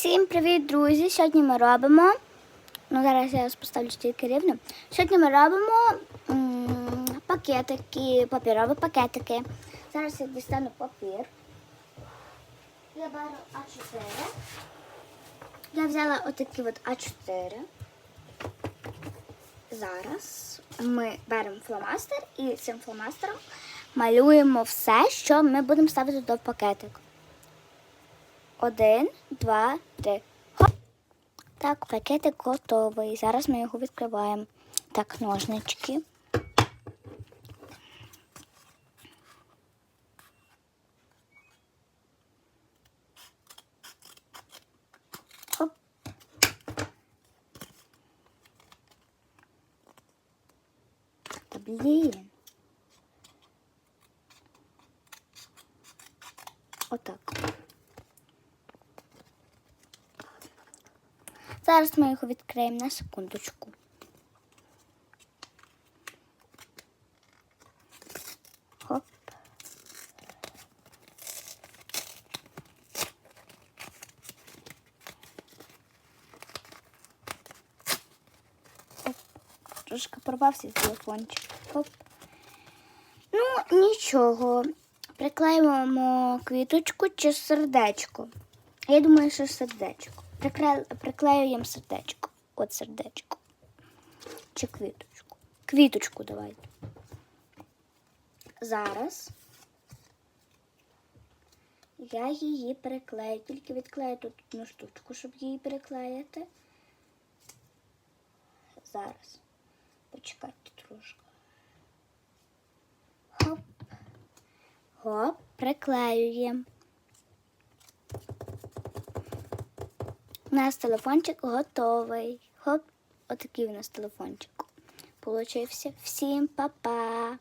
Всім привіт, друзі! Сьогодні ми робимо. Ну, зараз я поставлю тільки рівно. Сьогодні ми робимо пакетики, папірові пакетики. Зараз я дістану папір. Я беру А4. Я взяла отакі от А4. Зараз ми беремо фломастер і цим фломастером малюємо все, що ми будемо ставити до пакетик. Один, два, три. Хоп. Так, пакетик готовий. Зараз ми його відкриваємо. Так, ножнички. Хоп. Та блін. Отак. Зараз ми його відкриємо на секундочку. Хоп. Оп. Трошки порвався телефончик. Хоп. Ну, нічого. Приклеюємо квіточку чи сердечко. Я думаю, що сердечко. Приклеюємо сердечко. От сердечко. Чи квіточку. Квіточку давайте. Зараз я її переклею. Тільки відклею тут одну штучку, щоб її переклеїти. Зараз. Почекайте трошки. Хоп. Хоп, приклеюємо. У нас телефончик готовий. Хоп, отакий у нас телефончик. Получився. Всім па-па!